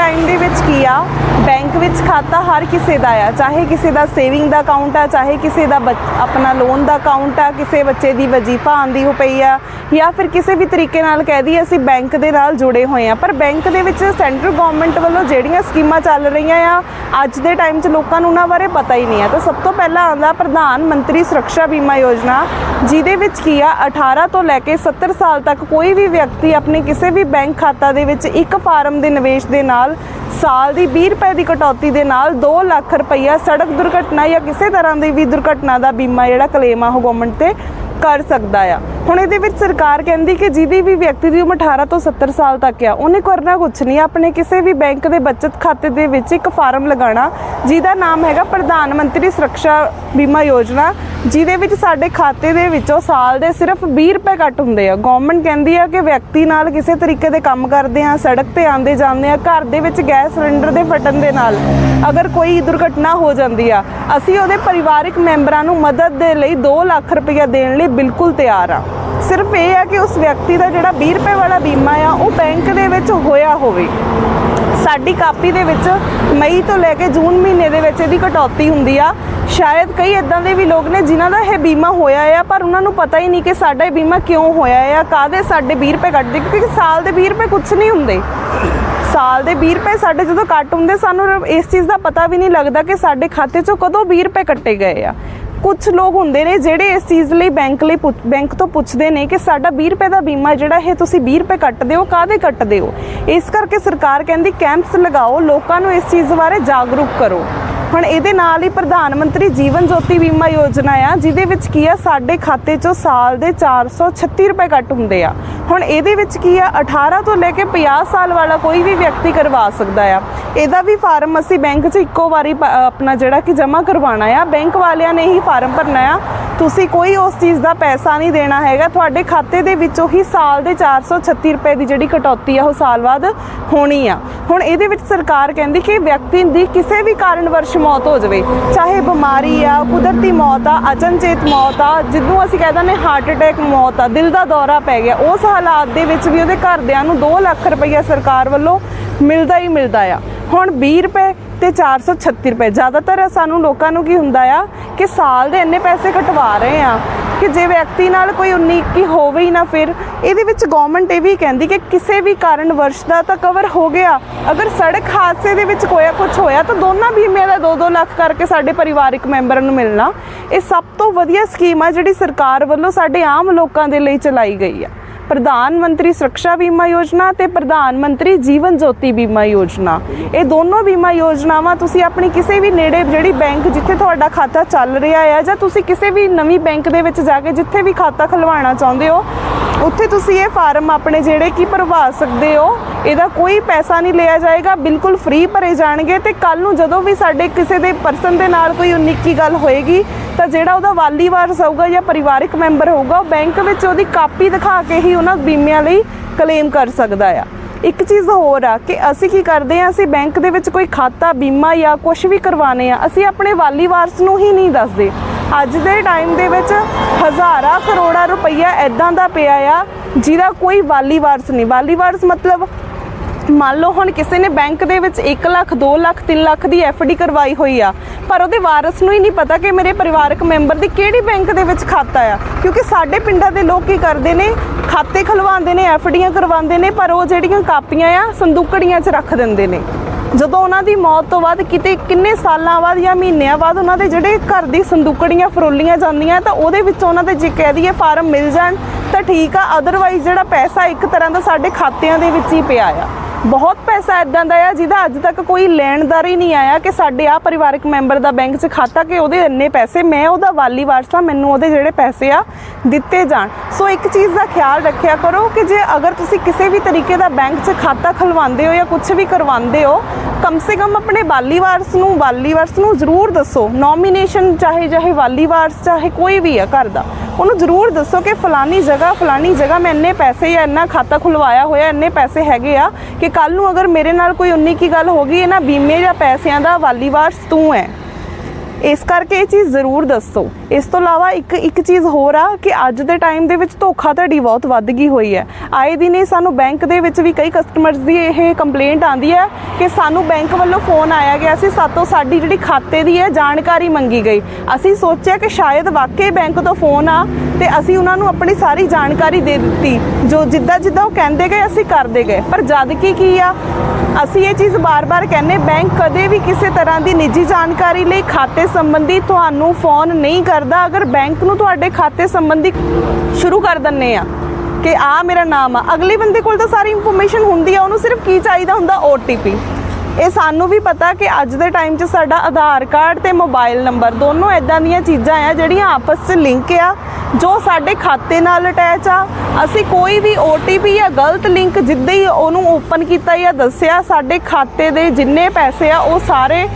Time ਦੇ ਵਿੱਚ ਕੀ ਆ? ਬੈਂਕ ਵਿੱਚ ਖਾਤਾ ਹਰ ਕਿਸੇ ਦਾ ਆ, ਚਾਹੇ ਕਿਸੇ ਦਾ ਸੇਵਿੰਗ ਦਾ ਅਕਾਊਂਟ ਆ, ਚਾਹੇ ਕਿਸੇ ਦਾ ਬੱਚ- ਆਪਣਾ ਲੋਨ ਦਾ ਅਕਾਊਂਟ ਆ, ਕਿਸੇ ਬੱਚੇ ਦੀ ਵਜ਼ੀਫਾ ਆਂਦੀ ਹੋ ਪਈ ਆ, ਜਾਂ ਫਿਰ ਕਿਸੇ ਵੀ ਤਰੀਕੇ ਨਾਲ ਕਹਿ ਦਈਏ ਅਸੀਂ ਬੈਂਕ ਦੇ ਨਾਲ ਜੁੜੇ ਹੋਏ ਆ। ਪਰ ਬੈਂਕ ਦੇ ਵਿੱਚ ਸੈਂਟਰ ਗਵਰਨਮੈਂਟ ਵੱਲੋਂ ਜਿਹੜੀਆਂ ਸਕੀਮਾਂ ਚੱਲ ਰਹੀਆਂ ਆ, ਅੱਜ ਦੇ ਟਾਈਮ 'ਚ ਲੋਕਾਂ ਨੂੰ ਉਹਨਾਂ ਬਾਰੇ ਪਤਾ ਹੀ ਨਹੀਂ ਆ। ਤਾਂ ਸਭ ਤੋਂ ਪਹਿਲਾਂ ਆਉਂਦਾ ਪ੍ਰਧਾਨ ਮੰਤਰੀ ਸੁਰੱਖਿਆ ਬੀਮਾ ਯੋਜਨਾ, ਜਿਹਦੇ ਵਿੱਚ ਕੀ ਆ 18 ਤੋਂ ਲੈ ਕੇ 70 ਸਾਲ ਤੱਕ ਕੋਈ ਵੀ ਵਿਅਕਤੀ ਆਪਣੇ ਕਿਸੇ ਵੀ ਬੈਂਕ ਖਾਤਾ ਦੇ ਵਿੱਚ ਇੱਕ ਫਾਰਮ ਦੇ ਨਿਵੇਸ਼ ਦੇ ਨਾਲ ਸਾਲ ਦੀ 20 ਰੁਪਏ ਦੀ ਕਟੌਤੀ ਦੇ ਨਾਲ 2 ਲੱਖ ਰੁਪਈਆ ਸੜਕ ਦੁਰਘਟਨਾ ਜਾਂ ਕਿਸੇ ਤਰ੍ਹਾਂ ਦੀ ਵੀ ਦੁਰਘਟਨਾ ਦਾ ਬੀਮਾ ਜਿਹੜਾ ਕਲੇਮ ਆ ਉਹ ਗਵਰਨਮੈਂਟ ਤੇ ਕਰ ਸਕਦਾ ਆ। ਹੁਣ ਇਹਦੇ ਵਿੱਚ ਸਰਕਾਰ ਕਹਿੰਦੀ ਕਿ ਜਿਹਦੀ ਵੀ ਵਿਅਕਤੀ ਦੀ ਉਮਰ 18 ਤੋਂ 70 ਸਾਲ ਤੱਕ ਆ, ਉਹਨੇ ਕਰਨਾ ਕੁਝ ਨਹੀਂ। ਆਪਣੇ ਕਿਸੇ ਵੀ ਬੈਂਕ ਦੇ ਬਚਤ ਖਾਤੇ ਦੇ ਵਿੱਚ ਇੱਕ ਫਾਰਮ ਲਗਾਉਣਾ, ਜਿਹਦਾ ਨਾਮ ਹੈਗਾ ਪ੍ਰਧਾਨ ਮੰਤਰੀ ਸੁਰੱਖਿਆ ਬੀਮਾ ਯੋਜਨਾ। ਜਿਹਦੇ ਵਿੱਚ ਸਾਡੇ ਖਾਤੇ ਦੇ ਵਿੱਚੋਂ ਸਾਲ ਦੇ ਸਿਰਫ 20 ਰੁਪਏ ਕੱਟ ਹੁੰਦੇ ਆ। ਗਵਰਨਮੈਂਟ ਕਹਿੰਦੀ ਆ ਕਿ ਵਿਅਕਤੀ ਨਾਲ ਕਿਸੇ ਤਰੀਕੇ ਦੇ ਕੰਮ ਕਰਦੇ ਆ, ਸੜਕ ਤੇ ਆਉਂਦੇ ਜਾਂਦੇ ਆ, ਘਰ ਦੇ ਵਿੱਚ ਗੈਸ ਸਿਲੰਡਰ ਦੇ ਫਟਣ ਦੇ ਨਾਲ ਅਗਰ ਕੋਈ ਦੁਰਘਟਨਾ ਹੋ ਜਾਂਦੀ ਆ, ਅਸੀਂ ਉਹਦੇ ਪਰਿਵਾਰਕ ਮੈਂਬਰਾਂ ਨੂੰ ਮਦਦ ਦੇ ਲਈ 2 ਲੱਖ ਰੁਪਏ ਦੇਣ ਲਈ ਬਿਲਕੁਲ ਤਿਆਰ ਆ। ਸਿਰਫ ਇਹ ਆ ਕਿ ਉਸ ਵਿਅਕਤੀ ਦਾ ਜਿਹੜਾ 20 ਰੁਪਏ ਵਾਲਾ ਬੀਮਾ ਆ, ਉਹ ਬੈਂਕ ਦੇ ਵਿੱਚ ਹੋਇਆ ਹੋਵੇ। ਸਾਡੀ ਕਾਪੀ ਦੇ ਵਿੱਚ ਮਈ ਤੋਂ ਲੈ ਕੇ ਜੂਨ ਮਹੀਨੇ ਦੇ ਵਿੱਚ ਇਹਦੀ ਕਟੌਤੀ ਹੁੰਦੀ ਆ। ਸ਼ਾਇਦ ਕਈ ਇਦਾਂ ਦੇ ਵੀ ਲੋਕ ਨੇ ਜਿਨ੍ਹਾਂ ਦਾ ਇਹ ਬੀਮਾ ਹੋਇਆ ਆ, ਪਰ ਉਹਨਾਂ ਨੂੰ ਪਤਾ ਹੀ ਨਹੀਂ ਕਿ ਸਾਡਾ ਇਹ ਬੀਮਾ ਕਿਉਂ ਹੋਇਆ ਆ ਕਾਦੇ ਸਾਡੇ 20 ਰੁਪਏ ਕੱਟਦੇ ਕਿਉਂਕਿ ਸਾਲ ਦੇ 20 ਰੁਪਏ ਕੁਝ ਨਹੀਂ ਹੁੰਦੇ। ਸਾਲ ਦੇ 20 ਰੁਪਏ ਸਾਡੇ ਜਦੋਂ ਕੱਟ ਹੁੰਦੇ, ਸਾਨੂੰ ਇਸ ਚੀਜ਼ ਦਾ ਪਤਾ ਵੀ ਨਹੀਂ ਲੱਗਦਾ ਕਿ ਸਾਡੇ ਖਾਤੇ 'ਚੋਂ ਕਦੋਂ 20 ਰੁਪਏ ਕੱਟੇ ਗਏ ਆ। ਕੁਝ ਲੋਕ ਹੁੰਦੇ ਨੇ ਜਿਹੜੇ ਇਸ ਚੀਜ਼ ਲਈ ਬੈਂਕ ਲਈ ਪੁੱਛ- ਬੈਂਕ ਤੋਂ ਪੁੱਛਦੇ ਨੇ ਕਿ ਸਾਡਾ 20 ਰੁਪਏ ਦਾ ਬੀਮਾ ਜਿਹੜਾ ਇਹ ਤੁਸੀਂ 20 ਰੁਪਏ ਕੱਟਦੇ ਹੋ ਕਾਦੇ ਕੱਟਦੇ ਹੋ? ਇਸ ਕਰਕੇ ਸਰਕਾਰ ਕਹਿੰਦੀ, ਕੈਂਪਸ ਲਗਾਓ, ਲੋਕਾਂ ਨੂੰ ਇਸ ਚੀਜ਼ ਬਾਰੇ ਜਾਗਰੂਕ ਕਰੋ। ਹੁਣ ਇਹਦੇ ਨਾਲ ਹੀ ਪ੍ਰਧਾਨ ਮੰਤਰੀ ਜੀਵਨ ਜੋਤੀ ਬੀਮਾ ਯੋਜਨਾ ਆ, ਜਿਹਦੇ ਵਿੱਚ ਕੀ ਆ, ਸਾਡੇ ਖਾਤੇ 'ਚੋਂ ਸਾਲ ਦੇ 436 ਰੁਪਏ ਕੱਟ ਹੁੰਦੇ ਆ। ਹੁਣ ਇਹਦੇ ਵਿੱਚ ਕੀ ਆ 18 ਤੋਂ ਲੈ ਕੇ 50 ਸਾਲ ਵਾਲਾ ਕੋਈ ਵੀ ਵਿਅਕਤੀ ਕਰਵਾ ਸਕਦਾ ਆ। ਇਹਦਾ ਵੀ ਫਾਰਮ ਅਸੀਂ ਬੈਂਕ 'ਚ ਇੱਕੋ ਵਾਰੀ ਆਪਣਾ ਜਿਹੜਾ ਕਿ ਜਮ੍ਹਾਂ ਕਰਵਾਉਣਾ ਆ। ਬੈਂਕ ਵਾਲਿਆਂ ਨੇ ਹੀ ਫਾਰਮ ਭਰਨਾ ਆ। ਤੁਸੀਂ ਕੋਈ ਉਸ ਚੀਜ਼ ਦਾ ਪੈਸਾ ਨਹੀਂ ਦੇਣਾ ਹੈਗਾ। ਤੁਹਾਡੇ ਖਾਤੇ ਦੇ ਵਿੱਚੋਂ ਹੀ ਸਾਲ ਦੇ 436 ਰੁਪਏ ਦੀ ਜਿਹੜੀ ਕਟੌਤੀ ਆ, ਉਹ ਸਾਲ ਬਾਅਦ ਹੋਣੀ ਆ। ਹੁਣ ਇਹਦੇ ਵਿੱਚ ਸਰਕਾਰ ਕਹਿੰਦੀ ਕਿ ਵਿਅਕਤੀ ਦੀ ਕਿਸੇ ਵੀ ਕਾਰਨ ਵਰਸ਼ ਮੌਤ ਹੋ ਜਾਵੇ, ਚਾਹੇ ਬਿਮਾਰੀ ਆ, ਕੁਦਰਤੀ ਮੌਤ ਆ, ਅਚਨਚੇਤ ਮੌਤ ਆ, ਜਿੱਦੋਂ ਅਸੀਂ ਕਹਿੰਦੇ ਨੇ ਹਾਰਟ ਅਟੈਕ ਮੌਤ ਆ, ਦਿਲ ਦਾ ਦੌਰਾ ਪੈ ਗਿਆ, ਉਸ ਹਾਲਾਤ ਦੇ ਵਿੱਚ ਵੀ ਉਹਦੇ ਘਰਦਿਆਂ ਨੂੰ 2 ਲੱਖ ਰੁਪਈਆ ਸਰਕਾਰ ਵੱਲੋਂ ਮਿਲਦਾ ਹੀ ਮਿਲਦਾ ਆ। ਹੁਣ 20 ਰੁਪਏ ਤੇ 436 ਰੁਪਏ। ਜ਼ਿਆਦਾਤਰ ਸਾਨੂੰ ਲੋਕਾਂ ਨੂੰ ਕੀ ਹੁੰਦਾ ਆ ਕਿ ਸਾਲ ਦੇ ਇੰਨੇ ਪੈਸੇ ਕਟਵਾ ਰਹੇ ਆ ਕਿ ਜੇ ਵਿਅਕਤੀ ਨਾਲ ਕੋਈ 19 ਕੀ ਹੋਵੇ ਹੀ ਨਾ ਫਿਰ, ਇਹਦੇ ਵਿੱਚ ਗਵਰਨਮੈਂਟ ਇਹ ਵੀ ਕਹਿੰਦੀ ਕਿ ਕਿਸੇ ਵੀ ਕਾਰਨ ਵਰਸ਼ ਦਾ ਤਾਂ ਕਵਰ ਹੋ ਗਿਆ। ਅਗਰ ਸੜਕ ਹਾਦਸੇ ਦੇ ਵਿੱਚ ਕੋਈ ਕੁਝ ਹੋਇਆ ਤਾਂ ਦੋਨਾਂ ਬੀਮੇ ਦਾ 2-2 ਲੱਖ ਕਰਕੇ ਸਾਡੇ ਪਰਿਵਾਰਕ ਮੈਂਬਰਾਂ ਨੂੰ ਮਿਲਣਾ। ਇਹ ਸਭ ਤੋਂ ਵਧੀਆ ਸਕੀਮ ਆ ਜਿਹੜੀ ਸਰਕਾਰ ਵੱਲੋਂ ਸਾਡੇ ਆਮ ਲੋਕਾਂ ਦੇ ਲਈ ਚਲਾਈ ਗਈ ਆ। ਪ੍ਰਧਾਨ ਮੰਤਰੀ ਸੁਰੱਖਿਆ ਬੀਮਾ ਯੋਜਨਾ ਤੇ ਪ੍ਰਧਾਨ ਮੰਤਰੀ ਜੀਵਨ ਜੋਤੀ ਬੀਮਾ ਯੋਜਨਾ। ਇਹ ਦੋਨੋਂ ਬੀਮਾ ਯੋਜਨਾਵਾਂ ਤੁਸੀਂ ਆਪਣੀ ਕਿਸੇ ਵੀ ਨੇੜੇ ਜਿਹੜੀ ਬੈਂਕ ਜਿੱਥੇ ਤੁਹਾਡਾ ਖਾਤਾ ਚੱਲ ਰਿਹਾ ਹੈ ਜਾਂ ਤੁਸੀਂ ਕਿਸੇ ਵੀ ਨਵੀਂ ਬੈਂਕ ਦੇ ਵਿੱਚ ਜਾ ਕੇ ਜਿੱਥੇ ਵੀ ਖਾਤਾ ਖੁਲਵਾਉਣਾ ਚਾਹੁੰਦੇ ਹੋ, ਉੱਥੇ ਤੁਸੀਂ ਇਹ ਫਾਰਮ ਆਪਣੇ ਜਿਹੜੇ ਕੀ ਭਰਵਾ ਸਕਦੇ ਹੋ, ਇਹਦਾ ਕੋਈ ਪੈਸਾ ਨਹੀਂ ਲਿਆ ਜਾਏਗਾ, ਬਿਲਕੁਲ ਫ੍ਰੀ ਭਰੇ ਜਾਣਗੇ ਤੇ ਕੱਲ ਨੂੰ ਜਦੋਂ ਵੀ ਸਾਡੇ ਕਿਸੇ ਦੇ ਪਰਸਨ ਦੇ ਨਾਲ ਕੋਈ ਉਨੀਕੀ ਗੱਲ ਹੋਏਗੀ ਤਾਂ ਜਿਹੜਾ ਉਹਦਾ ਵਾਲੀ ਵਾਰਸ ਹੋਊਗਾ ਜਾਂ ਪਰਿਵਾਰਕ ਮੈਂਬਰ ਹੋਊਗਾ, ਉਹ ਬੈਂਕ ਵਿੱਚ ਉਹਦੀ ਕਾਪੀ ਦਿਖਾ ਕੇ ਹੀ ਉਹਨਾਂ ਬੀਮਿਆਂ ਲਈ ਕਲੇਮ ਕਰ ਸਕਦਾ ਆ। ਇੱਕ ਚੀਜ਼ ਹੋਰ ਆ ਕਿ ਅਸੀਂ ਕੀ ਕਰਦੇ ਆ, ਅਸੀਂ ਬੈਂਕ ਦੇ ਵਿੱਚ ਕੋਈ ਖਾਤਾ, ਬੀਮਾ ਜਾਂ ਕੁਝ ਵੀ ਕਰਵਾਣੇ ਆ, ਅਸੀਂ ਆਪਣੇ ਵਾਲੀ ਵਾਰਸ ਨੂੰ ਹੀ ਨਹੀਂ ਦੱਸਦੇ। ਅੱਜ ਦੇ ਟਾਈਮ ਦੇ ਵਿੱਚ ਹਜ਼ਾਰਾਂ ਕਰੋੜਾਂ ਰੁਪਈਆ ਐਦਾਂ ਦਾ ਪਿਆ ਆ, ਜਿਹਦਾ ਕੋਈ ਵਾਲੀ ਵਾਰਸ ਨਹੀਂ। ਵਾਲੀ ਵਾਰਸ ਮਤਲਬ ਮੰਨ ਲਓ ਹੁਣ ਕਿਸੇ ਨੇ ਬੈਂਕ ਦੇ ਵਿੱਚ 1 ਲੱਖ 2 ਲੱਖ 3 ਲੱਖ ਦੀ ਡੀ ਕਰਵਾਈ ਹੋਈ ਆ, ਪਰ ਉਹਦੇ ਵਾਰਸ ਨੂੰ ਹੀ ਨਹੀਂ ਪਤਾ ਕਿ ਮੇਰੇ ਪਰਿਵਾਰਕ ਮੈਂਬਰ ਦੀ ਕਿਹੜੀ ਬੈਂਕ ਦੇ ਵਿੱਚ ਖਾਤਾ ਆ। ਕਿਉਂਕਿ ਸਾਡੇ ਪਿੰਡਾਂ ਦੇ ਲੋਕ ਕੀ ਕਰਦੇ ਨੇ? ਖਾਤੇ ਖਲਵਾਉਂਦੇ ਨੇ ਡੀਆਂ ਕਰਵਾਉਂਦੇ ਨੇ, ਪਰ ਉਹ ਜਿਹੜੀਆਂ ਕਾਪੀਆਂ ਆ, ਸੰਦੂਕੜੀਆਂ 'ਚ ਰੱਖ ਦਿੰਦੇ ਨੇ। ਜਦੋਂ ਉਹਨਾਂ ਦੀ ਮੌਤ ਤੋਂ ਬਾਅਦ ਕਿਤੇ ਕਿੰਨੇ ਸਾਲਾਂ ਬਾਅਦ ਜਾਂ ਮਹੀਨਿਆਂ ਬਾਅਦ ਉਹਨਾਂ ਦੇ ਜਿਹੜੇ ਘਰ ਦੀ ਸੰਦੂਕੜੀਆਂ ਫਰੋਲੀਆਂ ਜਾਂਦੀਆਂ, ਤਾਂ ਉਹਦੇ ਵਿੱਚ ਉਹਨਾਂ ਦੇ ਜੇ ਕਹਿ ਦਈਏ ਫਾਰਮ ਮਿਲ ਜਾਣ, ਤਾਂ ਠੀਕ ਆ ਅਦਰਵਾਈਜ਼ ਜਿਹੜਾ ਪੈਸਾ ਇੱਕ ਤਰ੍ਹਾਂ ਦਾ ਸਾਡੇ ਖਾਤਿਆਂ ਦੇ ਵਿੱਚ ਹੀ ਪਿਆ ਆ। ਬਹੁਤ ਪੈਸਾ ਇਦਾਂ ਦਾ ਆ ਜਿਹਦਾ ਅੱਜ ਤੱਕ ਕੋਈ ਲੈਣਦਾਰ ਹੀ ਨਹੀਂ ਆਇਆ ਕਿ ਸਾਡੇ ਆ ਪਰਿਵਾਰਕ ਮੈਂਬਰ ਦਾ ਬੈਂਕ 'ਚ ਖਾਤਾ ਕਿ ਉਹਦੇ ਇੰਨੇ ਪੈਸੇ, ਮੈਂ ਉਹਦਾ ਵਾਲੀ ਵਾਰਸ ਆ ਮੈਨੂੰ ਉਹਦੇ ਜਿਹੜੇ ਪੈਸੇ ਆ ਦਿੱਤੇ ਜਾਣ। ਸੋ ਇੱਕ ਚੀਜ਼ ਦਾ ਖਿਆਲ ਰੱਖਿਆ ਕਰੋ ਕਿ ਜੇ ਅਗਰ ਤੁਸੀਂ ਕਿਸੇ ਵੀ ਤਰੀਕੇ ਦਾ ਬੈਂਕ 'ਚ ਖਾਤਾ ਖਲਵਾਉਂਦੇ ਹੋ ਜਾਂ ਕੁਝ ਵੀ ਕਰਵਾਉਂਦੇ ਹੋ, ਕਮ ਸੇ ਕਮ ਆਪਣੇ ਵਾਲੀ ਵਾਰਸ ਨੂੰ, ਵਾਲੀ ਵਾਰਸ ਨੂੰ ਜ਼ਰੂਰ ਦੱਸੋ। ਨੋਮੀਨੇਸ਼ਨ ਚਾਹੇ ਚਾਹੇ ਵਾਲੀ ਵਾਰਸ, ਚਾਹੇ ਕੋਈ ਵੀ ਆ ਘਰ ਦਾ। ਉਹਨੂੰ ਜ਼ਰੂਰ ਦੱਸੋ ਕਿ ਫਲਾਨੀ ਜਗ੍ਹਾ ਫਲਾਨੀ ਜਗ੍ਹਾ ਮੈਂ ਇੰਨੇ ਪੈਸੇ ਜਾਂ ਇੰਨਾ ਖਾਤਾ ਖੁਲਵਾਇਆ ਹੋਇਆ, ਇੰਨੇ ਪੈਸੇ ਹੈਗੇ ਆ ਕਿ ਕੱਲ ਨੂੰ ਅਗਰ ਮੇਰੇ ਨਾਲ ਕੋਈ ਉਨੀ ਕੀ ਗੱਲ ਹੋ ਗਈ ਇਹਨਾਂ ਬੀਮੇ ਜਾਂ ਪੈਸਿਆਂ ਦਾ ਵਾਲੀ ਵਾਰਸ ਤੂੰ ਹੈ। ਇਸ ਕਰਕੇ ਇਹ ਚੀਜ਼ ਜ਼ਰੂਰ ਦੱਸੋ। ਇਸ ਤੋਂ ਇਲਾਵਾ ਇੱਕ ਇੱਕ ਚੀਜ਼ ਹੋਰ ਆ ਕਿ ਅੱਜ ਦੇ ਟਾਈਮ ਦੇ ਵਿੱਚ ਧੋਖਾਧੜੀ ਬਹੁਤ ਵੱਧ ਗਈ ਹੋਈ ਹੈ। ਆਏ ਦਿਨ ਹੀ ਸਾਨੂੰ ਬੈਂਕ ਦੇ ਵਿੱਚ ਵੀ ਕਈ ਕਸਟਮਰਸ ਦੀ ਇਹ ਕੰਪਲੇਂਟ ਆਂਦੀ ਹੈ ਕਿ ਸਾਨੂੰ ਬੈਂਕ ਵੱਲੋਂ ਫੋਨ ਆਇਆ ਗਿਆ ਸੀ, ਸਾਤੋਂ ਸਾਡੀ ਜਿਹੜੀ ਖਾਤੇ ਦੀ ਹੈ ਜਾਣਕਾਰੀ ਮੰਗੀ ਗਈ। ਅਸੀਂ ਸੋਚਿਆ ਕਿ ਸ਼ਾਇਦ ਵਾਕਈ ਬੈਂਕ ਤੋਂ ਫੋਨ ਆ ਤੇ ਅਸੀਂ ਉਹਨਾਂ ਨੂੰ ਆਪਣੀ ਸਾਰੀ ਜਾਣਕਾਰੀ ਦੇ ਦਿੱਤੀ। ਜੋ ਜਿੱਦਾਂ ਜਿੱਦਾਂ ਉਹ ਕਹਿੰਦੇ ਗਏ, ਅਸੀਂ ਕਰਦੇ ਗਏ। ਪਰ ਜਦ ਕੀ ਕੀ ਆ? ਅਸੀਂ ਇਹ ਚੀਜ਼ ਬਾਰ-ਬਾਰ ਕਹਿੰਨੇ ਬੈਂਕ ਕਦੇ ਵੀ ਕਿਸੇ ਤਰ੍ਹਾਂ ਦੀ ਨਿੱਜੀ ਜਾਣਕਾਰੀ ਲਈ ਖਾਤੇ ਸੰਬੰਧੀ ਤੁਹਾਨੂੰ ਫੋਨ ਨਹੀਂ ਕਰਦਾ। ਅਗਰ ਬੈਂਕ ਨੂੰ ਤੁਹਾਡੇ ਖਾਤੇ ਸੰਬੰਧੀ ਸ਼ੁਰੂ ਕਰ ਦਿੰਨੇ ਆ ਕਿ ਆ ਮੇਰਾ ਨਾਮ ਆ, ਅਗਲੇ ਬੰਦੇ ਕੋਲ ਤਾਂ ਸਾਰੀ ਇਨਫੋਰਮੇਸ਼ਨ ਹੁੰਦੀ ਆ, ਉਹਨੂੰ ਸਿਰਫ ਕੀ ਚਾਹੀਦਾ ਹੁੰਦਾ? OTP ਇਹ ਸਾਨੂੰ ਵੀ ਪਤਾ ਕਿ ਅੱਜ ਦੇ ਟਾਈਮ 'ਚ ਸਾਡਾ ਆਧਾਰ ਕਾਰਡ ਤੇ ਮੋਬਾਈਲ ਨੰਬਰ ਦੋਨੋਂ ਇਦਾਂ ਦੀਆਂ ਚੀਜ਼ਾਂ ਆ ਜਿਹੜੀਆਂ ਆਪਸ 'ਚ ਲਿੰਕ ਆ। ਜੋ ਸਾਡੇ ਖਾਤੇ ਨਾਲ ਅਟੈਚ ਆ, ਅਸੀਂ ਕੋਈ ਵੀ OTP ਜਾਂ ਗਲਤ ਲਿੰਕ ਜਿੱਦਾਂ ਹੀ ਉਹਨੂੰ ਓਪਨ ਕੀਤਾ ਜਾਂ ਦੱਸਿਆ, ਸਾਡੇ ਖਾਤੇ ਦੇ ਜਿੰਨੇ ਪੈਸੇ ਆ, ਉਹ ਸਾਰੇ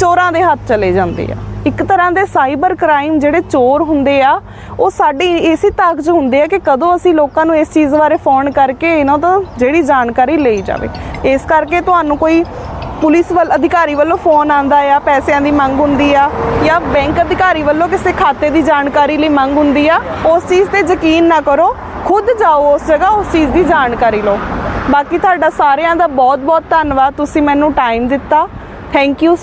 ਚੋਰਾਂ ਦੇ ਹੱਥ ਚਲੇ ਜਾਂਦੇ ਆ। ਇੱਕ ਤਰ੍ਹਾਂ ਦੇ ਸਾਈਬਰ ਕ੍ਰਾਈਮ ਜਿਹੜੇ ਚੋਰ ਹੁੰਦੇ ਆ, ਉਹ ਸਾਡੀ ਇਸੇ ਤਾਕ 'ਚ ਹੁੰਦੇ ਆ ਕਿ ਕਦੋਂ ਅਸੀਂ ਲੋਕਾਂ ਨੂੰ ਇਸ ਚੀਜ਼ ਬਾਰੇ ਫੋਨ ਕਰਕੇ ਇਹਨਾਂ ਤੋਂ ਜਿਹੜੀ ਜਾਣਕਾਰੀ ਲਈ ਜਾਵੇ। ਇਸ ਕਰਕੇ ਤੁਹਾਨੂੰ ਕੋਈ ਪੁਲਿਸ ਵੱਲ, ਅਧਿਕਾਰੀ ਵੱਲੋਂ ਫੋਨ ਆਂਦਾ ਆ, ਪੈਸਿਆਂ ਦੀ ਮੰਗ ਹੁੰਦੀ ਆ, ਜਾਂ ਬੈਂਕ ਅਧਿਕਾਰੀ ਵੱਲੋਂ ਕਿਸੇ ਖਾਤੇ ਦੀ ਜਾਣਕਾਰੀ ਲਈ ਮੰਗ ਹੁੰਦੀ ਆ, ਉਸ ਚੀਜ਼ ਤੇ ਯਕੀਨ ਨਾ ਕਰੋ, ਖੁਦ ਜਾਓ ਉਸ ਜਗ੍ਹਾ, ਉਸ ਚੀਜ਼ ਦੀ ਜਾਣਕਾਰੀ ਲਓ। ਬਾਕੀ ਤੁਹਾਡਾ ਸਾਰਿਆਂ ਦਾ ਬਹੁਤ ਬਹੁਤ ਧੰਨਵਾਦ, ਤੁਸੀਂ ਮੈਨੂੰ ਟਾਈਮ ਦਿੱਤਾ। Thank you